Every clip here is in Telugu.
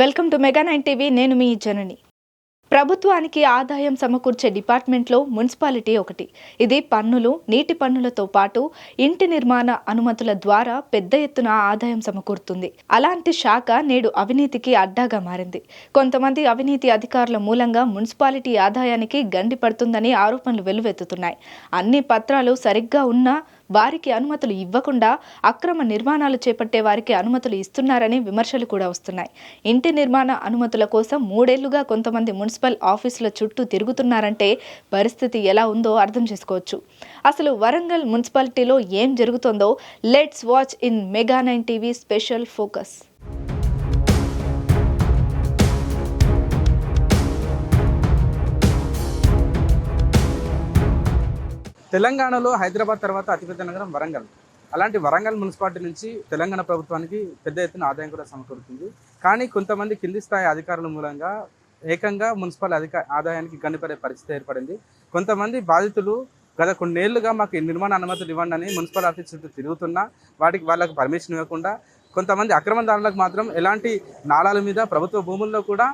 Welcome to Mega nine TV నేను మీ జనని. ప్రభుత్వానికి ఆదాయం సమకూర్చే డిపార్ట్మెంట్లో మున్సిపాలిటీ ఒకటి. ఇది పన్నులు నీటి పన్నులతో పాటు ఇంటి నిర్మాణ అనుమతుల ద్వారా పెద్ద ఎత్తున ఆదాయం సమకూరుతుంది. అలాంటి శాఖ నేడు అవినీతికి అడ్డాగా మారింది. కొంతమంది అవినీతి అధికారుల మూలంగా మున్సిపాలిటీ ఆదాయానికి గండి పడుతుందని ఆరోపణలు వెల్లువెత్తుతున్నాయి అన్ని పత్రాలు సరిగ్గా ఉన్నా వారికి అనుమతులు ఇవ్వకుండా అక్రమ నిర్మాణాలు చేపట్టే వారికి అనుమతులు ఇస్తున్నారని విమర్శలు కూడా వస్తున్నాయి. ఇంటి నిర్మాణ అనుమతుల కోసం మూడేళ్ళుగా కొంతమంది మున్సిపల్ ఆఫీసుల చుట్టూ తిరుగుతున్నారంటే పరిస్థితి ఎలా ఉందో అర్థం చేసుకోవచ్చు. అసలు వరంగల్ మున్సిపాలిటీలో ఏం జరుగుతుందో let's watch in Mega nine TV special focus. తెలంగాణలో హైదరాబాద్ తర్వాత అతిపెద్ద నగరం వరంగల్. అలాంటి వరంగల్ మున్సిపాలిటీ నుంచి తెలంగాణ ప్రభుత్వానికి పెద్ద ఎత్తున ఆదాయం కూడా సమకూరుతుంది. కానీ కొంతమంది కింది స్థాయి అధికారుల మూలంగా ఏకంగా మున్సిపల్ అధిక ఆదాయానికి గండిపడే పరిస్థితి ఏర్పడింది. కొంతమంది బాధితులు గత కొన్నేళ్ళుగా మాకు ఈ నిర్మాణ అనుమతులు ఇవ్వండి అని మున్సిపల్ ఆఫీస్ చుట్టూ తిరుగుతున్నా వాటికి వాళ్ళకి పర్మిషన్ ఇవ్వకుండా కొంతమంది అక్రమదారులకు మాత్రం ఎలాంటి నాళాల మీద ప్రభుత్వ భూముల్లో కూడా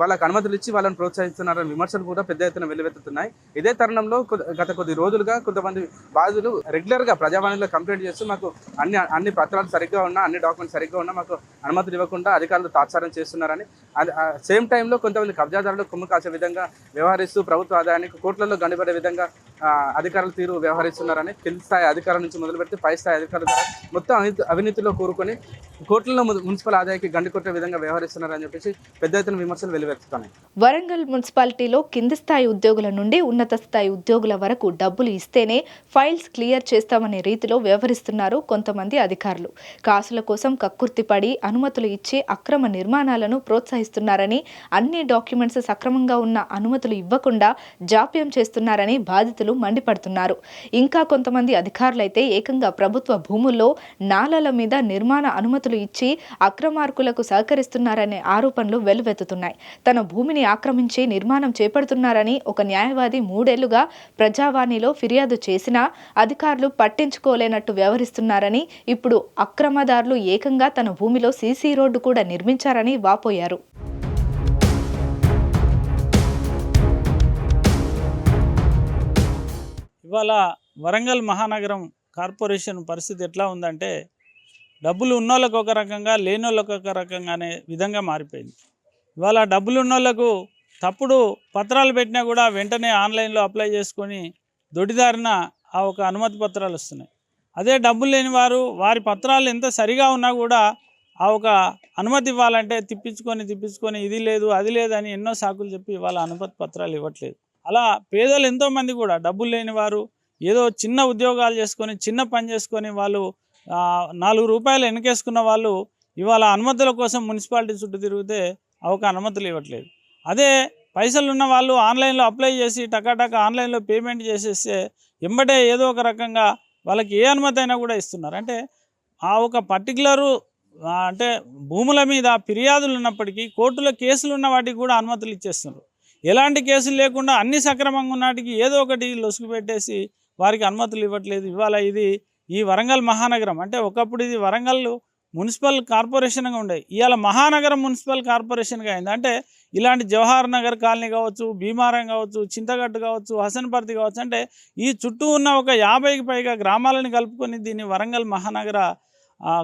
వాళ్ళకి అనుమతులు ఇచ్చి వాళ్ళని ప్రోత్సహిస్తున్నారని విమర్శలు కూడా పెద్ద ఎత్తున వెల్లువెత్తుతున్నాయి. ఇదే తరుణంలో గత కొద్ది రోజులుగా కొంతమంది బాధితులు రెగ్యులర్గా ప్రజావాణిలో కంప్లైంట్ చేస్తూ మాకు అన్ని అన్ని పత్రాలు సరిగ్గా ఉన్నా అన్ని డాక్యుమెంట్స్ సరిగ్గా ఉన్నా మాకు అనుమతులు ఇవ్వకుండా అధికారులు తాత్సారం చేస్తున్నారని. సేమ్ టైంలో కొంతమంది కబ్జాదారులు కొమ్ము కాసే విధంగా వ్యవహరిస్తూ ప్రభుత్వ ఆదాయానికి కోట్లలో గండిపడే విధంగా అధికారుల తీరు వ్యవహరిస్తున్నారని కింది స్థాయి అధికారుల నుంచి మొదలుపెడితే పై స్థాయి అధికారుల ద్వారా మొత్తం అవినీతిలో కూరుకొని కోట్లలో మున్సిపల్ ఆదాయానికి గండి కొట్టే విధంగా వ్యవహరిస్తున్నారని చెప్పేసి పెద్ద ఎత్తున విమర్శలు వెలువెత్తుతున్నాయి. వరంగల్ మున్సిపాలిటీలో కింది స్థాయి ఉద్యోగుల నుండి ఉన్నత స్థాయి ఉద్యోగుల వరకు డబ్బులు ఇస్తేనే ఫైల్స్ క్లియర్ చేస్తామనే రీతిలో వ్యవహరిస్తున్నారు కొంతమంది అధికారులు. కాసుల కోసం కక్కుర్తిపడి అనుమతులు ఇచ్చి అక్రమ నిర్మాణాలను ప్రోత్సహిస్తున్నారని అన్ని డాక్యుమెంట్స్ సక్రమంగా ఉన్న అనుమతులు ఇవ్వకుండా జాప్యం చేస్తున్నారని బాధితులు మండిపడుతున్నారు. ఇంకా కొంతమంది అధికారులైతే ఏకంగా ప్రభుత్వ భూముల్లో నాలాల మీద నిర్మాణ అనుమతులు ఇచ్చి అక్రమార్కులకు సహకరిస్తున్నారనే ఆరోపణలు వెల్లువెత్తుతున్నాయి. తన భూమిని ఆక్రమించి నిర్మాణం చేపడుతున్నారని ఒక న్యాయవాది మూడేళ్ళుగా ప్రజావాణిలో ఫిర్యాదు చేసినా అధికారులు పట్టించుకోలేనట్టు వ్యవహరిస్తున్నారని ఇప్పుడు అక్రమదారులు ఏకంగా తన భూమిలో సీసీ రోడ్డు కూడా నిర్మించారని వాపోయారు. ఇవాళ వరంగల్ మహానగరం కార్పొరేషన్ పరిస్థితి ఎట్లా ఉందంటే డబ్బులు ఉన్నోళ్ళకు ఒక రకంగా లేనోళ్ళకు ఒక రకంగా అనే విధంగా మారిపోయింది. ఇవాళ డబ్బులు ఉన్నోళ్ళకు తప్పుడు పత్రాలు పెట్టినా కూడా వెంటనే ఆన్లైన్లో అప్లై చేసుకొని దొడిదారిన ఆ ఒక అనుమతి పత్రాలు వస్తున్నాయి. అదే డబ్బులు లేని వారు వారి పత్రాలు ఎంత సరిగా ఉన్నా కూడా ఆ ఒక అనుమతి ఇవ్వాలంటే తిప్పించుకొని తిప్పించుకొని ఇది లేదు అది లేదు అని ఎన్నో సాకులు చెప్పి వాళ్ళ అనుమతి పత్రాలు ఇవ్వట్లేదు. అలా పేదలు ఎంతోమంది కూడా డబ్బులు లేని వారు ఏదో చిన్న ఉద్యోగాలు చేసుకొని చిన్న పని చేసుకొని వాళ్ళు నాలుగు రూపాయలు వెనకేసుకున్న వాళ్ళు ఇవాళ అనుమతుల కోసం మున్సిపాలిటీ చుట్టూ తిరిగితే ఆ ఒక అనుమతులు ఇవ్వట్లేదు. అదే పైసలు ఉన్న వాళ్ళు ఆన్లైన్లో అప్లై చేసి టకాటక ఆన్లైన్లో పేమెంట్ చేసేస్తే ఎంబటే ఏదో ఒక రకంగా వాళ్ళకి ఏ అనుమతి అయినా కూడా ఇస్తున్నారు. అంటే ఆ ఒక పర్టికులరు అంటే భూముల మీద ఫిర్యాదులు ఉన్నప్పటికీ కోర్టులో కేసులు ఉన్న వాటికి కూడా అనుమతులు ఇచ్చేస్తున్నారు. ఎలాంటి కేసులు లేకుండా అన్ని సక్రమంగా ఉన్నటికి ఏదో ఒకటి లొసుగు పెట్టేసి వారికి అనుమతులు ఇవ్వట్లేదు. ఇవాళ ఇది ఈ వరంగల్ మహానగరం అంటే ఒకప్పుడు ఇది వరంగల్ మున్సిపల్ కార్పొరేషన్గా ఉండేది. ఇవాళ మహానగరం మున్సిపల్ కార్పొరేషన్గా అయింది. అంటే ఇలాంటి జవహర్ నగర్ కాలనీ కావచ్చు భీమారం కావచ్చు చింతగట్టు కావచ్చు హసన్పర్తి కావచ్చు అంటే ఈ చుట్టూ ఉన్న ఒక యాభైకి పైగా గ్రామాలను కలుపుకొని దీన్ని వరంగల్ మహానగర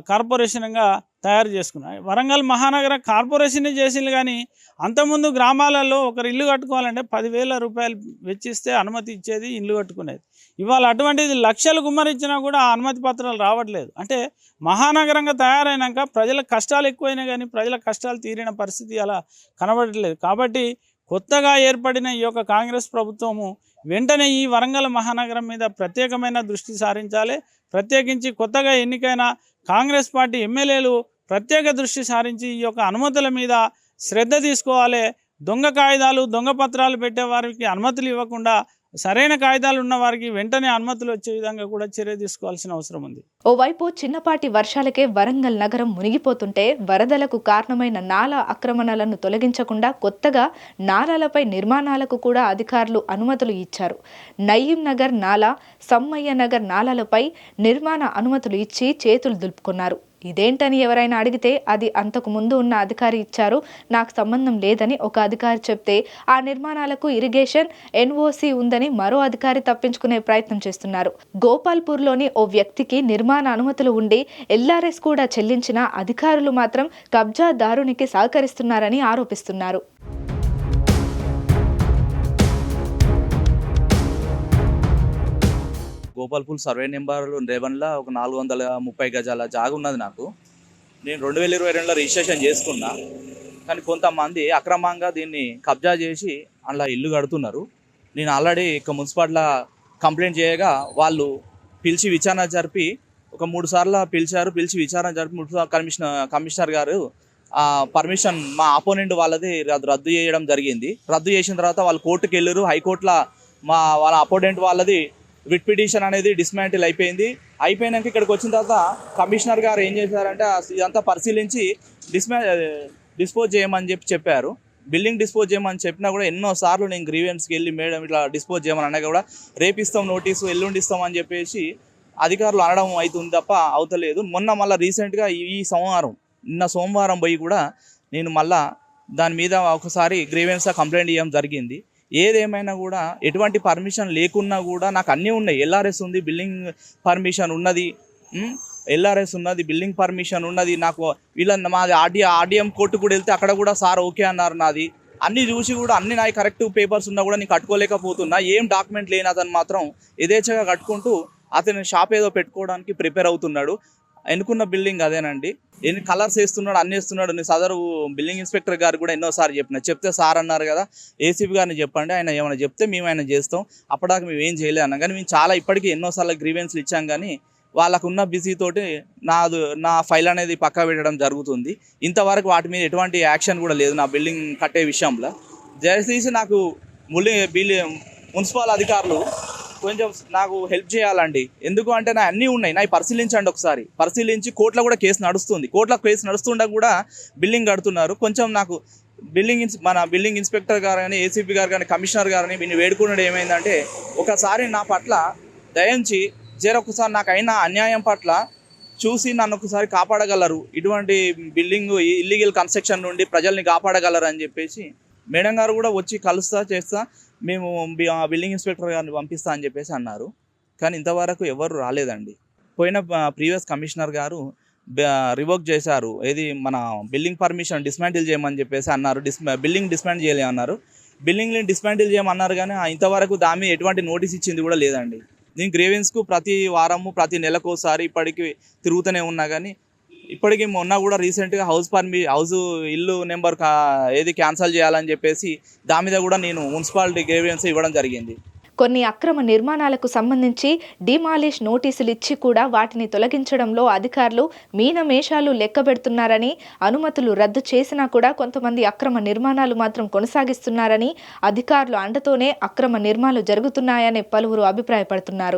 కార్పొరేషన్గా తయారు చేసుకున్నాయి వరంగల్ మహానగర కార్పొరేషన్ చేసింది కానీ అంతకుముందు గ్రామాలలో ఒకరు ఇల్లు కట్టుకోవాలంటే పదివేల రూపాయలు వెచ్చిస్తే అనుమతి ఇచ్చేది ఇల్లు కట్టుకునేది. ఇవాళ అటువంటిది లక్షలు గుమ్మరించినా కూడా ఆ అనుమతి పత్రాలు రావట్లేదు. అంటే మహానగరంగా తయారైనాక ప్రజల కష్టాలు ఎక్కువైనా కానీ ప్రజల కష్టాలు తీరిన పరిస్థితి అలా కనబడట్లేదు. కాబట్టి కొత్తగా ఏర్పడిన ఈ యొక్క కాంగ్రెస్ ప్రభుత్వము వెంటనే ఈ వరంగల్ మహానగరం మీద ప్రత్యేకమైన దృష్టి సారించాలి. ప్రత్యేకించి కొత్తగా ఎన్నికైన కాంగ్రెస్ పార్టీ ఎమ్మెల్యేలు ప్రత్యేక దృష్టి సారించి ఈ యొక్క అనుమతుల మీద శ్రద్ధ తీసుకోవాలి. దొంగ కాగితాలు దొంగ పత్రాలు పెట్టే వారికి అనుమతులు ఇవ్వకుండా సరైన కాగితాలు ఉన్న వారికి వెంటనే అనుమతులు వచ్చే విధంగా కూడా చర్య తీసుకోవాల్సిన అవసరం ఉంది. ఓవైపు చిన్నపాటి వర్షాలకే వరంగల్ నగరం మునిగిపోతుంటే వరదలకు కారణమైన నాలా ఆక్రమణలను తొలగించకుండా కొత్తగా నాలాలపై నిర్మాణాలకు కూడా అధికారులు అనుమతులు ఇచ్చారు. నయీం నగర్ నాలా సమ్మయ్య నగర్ నాలాలపై నిర్మాణ అనుమతులు ఇచ్చి చేతులు దులుపుకున్నారు. ఇదేంటని ఎవరైనా అడిగితే అది అంతకు ముందు ఉన్న అధికారి ఇచ్చారు. నాకు సంబంధం లేదని ఒక అధికారి చెప్తే ఆ నిర్మాణాలకు ఇరిగేషన్ ఎన్ఓసి ఉందని మరో అధికారి తప్పించుకునే ప్రయత్నం చేస్తున్నారు. గోపాల్పూర్లోని ఓ వ్యక్తికి నిర్మాణ అనుమతులు ఉండి ఎల్ఆర్ఎస్ కూడా చెల్లించిన అధికారులు మాత్రం కబ్జాదారునికి సహకరిస్తున్నారని ఆరోపిస్తున్నారు. గోపాల్పూల్ సర్వే నెంబర్ రెవెన్లో ఒక నాలుగు వందల ముప్పై గజాల జాగా ఉన్నది నాకు. నేను రెండు వేల ఇరవై రెండులో రిజిస్ట్రేషన్ చేసుకున్నా. కానీ కొంతమంది అక్రమంగా దీన్ని కబ్జా చేసి అలా ఇల్లు కడుతున్నారు. నేను ఆల్రెడీ ఇక మున్సిపాలిటీలో కంప్లైంట్ చేయగా వాళ్ళు పిలిచి విచారణ జరిపి ఒక మూడు సార్లు పిలిచారు. పిలిచి విచారణ జరిపి మూడు కమిషనర్ కమిషనర్ గారు పర్మిషన్ మా ఆపోనెంట్ వాళ్ళది రద్దు రద్దు చేయడం జరిగింది. రద్దు చేసిన తర్వాత వాళ్ళు కోర్టుకు వెళ్ళారు హైకోర్టులో మా వాళ్ళ అపోనెంట్ వాళ్ళది రిట్ పిటిషన్ అనేది డిస్మాంటిల్ అయిపోయింది. అయిపోయినాక ఇక్కడికి వచ్చిన తర్వాత కమిషనర్ గారు ఏం చేశారంటే ఇదంతా పరిశీలించి డిస్మా డిస్పోజ్ చేయమని చెప్పి చెప్పారు. బిల్డింగ్ డిస్పోజ్ చేయమని చెప్పినా కూడా ఎన్నో సార్లు నేను గ్రీవెన్స్కి వెళ్ళి మేడం ఇట్లా డిస్పోజ్ చేయమని అన్నా కూడా రేపిస్తాం నోటీసు ఎల్లుండి ఇస్తాం అని చెప్పేసి అధికారులు అనడం అవుతుంది తప్ప అవుతలేదు. మొన్న మళ్ళీ రీసెంట్గా ఈ సోమవారం నిన్న సోమవారం పోయి కూడా నేను మళ్ళా దాని మీద ఒకసారి గ్రీవెన్స్గా కంప్లైంట్ ఇవ్వడం జరిగింది. ఏదేమైనా కూడా ఎటువంటి పర్మిషన్ లేకున్నా కూడా నాకు అన్నీ ఉన్నాయి. ఎల్ఆర్ఎస్ ఉంది బిల్డింగ్ పర్మిషన్ ఉన్నది. ఎల్ఆర్ఎస్ ఉన్నది బిల్డింగ్ పర్మిషన్ ఉన్నది. నాకు వీళ్ళ మాది ఆర్డి ఆర్డిఎం కోర్టు కూడా వెళ్తే అక్కడ కూడా సార్ ఓకే అన్నారు నాది. అన్ని చూసి కూడా అన్ని నాయి కరెక్ట్ పేపర్స్ ఉన్నా కూడా నేను కట్టుకోలేకపోతున్నా. ఏం డాక్యుమెంట్ లేని అతను మాత్రం యథేచ్ఛగా కట్టుకుంటూ అతను షాప్ ఏదో పెట్టుకోవడానికి ప్రిపేర్ అవుతున్నాడు. ఎన్నుకున్న బిల్డింగ్ అదేనండి. ఎన్ని కలర్స్ వేస్తున్నాడు అన్ని వేస్తున్నాడు నేను సదరు బిల్డింగ్ ఇన్స్పెక్టర్ గారు కూడా ఎన్నోసార్లు చెప్పిన చెప్తే సార్ అన్నారు కదా ఏసీపీ గారిని చెప్పండి ఆయన ఏమైనా చెప్తే మేము ఆయన చేస్తాం. అప్పటిదాకా మేము ఏం చేయలే అన్నాం. కానీ మేము చాలా ఇప్పటికీ ఎన్నోసార్లు గ్రీవెన్స్లు ఇచ్చాం కానీ వాళ్ళకున్న బిజీ తోటి నాది నా ఫైల్ అనేది పక్కా పెట్టడం జరుగుతుంది. ఇంతవరకు వాటి మీద ఎటువంటి యాక్షన్ కూడా లేదు నా బిల్డింగ్ కట్టే విషయంలో. దయచేసి నాకు ములి బిల్ మున్సిపల్ అధికారులు కొంచెం నాకు హెల్ప్ చేయాలండి. ఎందుకు అంటే నా అన్నీ ఉన్నాయి. నా పరిశీలించండి ఒకసారి. పరిశీలించి కోర్టులో కూడా కేసు నడుస్తుంది. కోర్టులో కేసు నడుస్తుండగా కూడా బిల్డింగ్ కడుతున్నారు. కొంచెం నాకు బిల్డింగ్ ఇన్స్ మన బిల్డింగ్ ఇన్స్పెక్టర్ గారు కానీ ఏసీపీ గారు కానీ కమిషనర్ గారిని వీళ్ళు వేడుకున్నాడు ఏమైందంటే ఒకసారి నా పట్ల దయించి జరొకసారి నాకు అయిన అన్యాయం పట్ల చూసి నన్ను ఒకసారి కాపాడగలరు. ఇటువంటి బిల్డింగ్ ఇల్లీగల్ కన్స్ట్రక్షన్ నుండి ప్రజల్ని కాపాడగలరు అని చెప్పేసి మేడం గారు కూడా వచ్చి కలుస్తా చేస్తా మేము ఆ బిల్డింగ్ ఇన్స్పెక్టర్ గారిని పంపిస్తా అని చెప్పేసి అన్నారు. కానీ ఇంతవరకు ఎవరు రాలేదండి. పోయిన ప్రీవియస్ కమిషనర్ గారు రివోక్ చేశారు. ఏది మన బిల్డింగ్ పర్మిషన్ డిస్మాంటిల్ చేయమని చెప్పేసి అన్నారు. డిస్ బిల్డింగ్ డిస్మాండ్ చేయలేమన్నారు బిల్డింగ్ని డిస్మాంటిల్ చేయమన్నారు కానీ ఆ ఇంతవరకు దాని ఎటువంటి నోటీస్ ఇచ్చింది కూడా లేదండి. నేను గ్రేవెన్స్కు ప్రతి వారము ప్రతి నెలకోసారి ఇప్పటికి తిరుగుతూనే ఉన్నా కానీ ఇప్పటికి మొన్న కూడా రీసెంట్గా హౌస్ పర్మి హౌస్ ఇల్లు నెంబర్ కా ఏది క్యాన్సిల్ చేయాలని చెప్పేసి దాని మీద కూడా నేను మున్సిపాలిటీ గ్రేవియన్స్ ఇవ్వడం జరిగింది. కొన్ని అక్రమ నిర్మాణాలకు సంబంధించి డిమాలిష్ నోటీసులు ఇచ్చి కూడా వాటిని తొలగించడంలో అధికారులు మీనమేషాలు లెక్కబెడుతున్నారని అనుమతులు రద్దు చేసినా కూడా కొంతమంది అక్రమ నిర్మాణాలు మాత్రం కొనసాగిస్తున్నారని అధికారులు అండతోనే అక్రమ నిర్మాణాలు జరుగుతున్నాయని పలువురు అభిప్రాయపడుతున్నారు.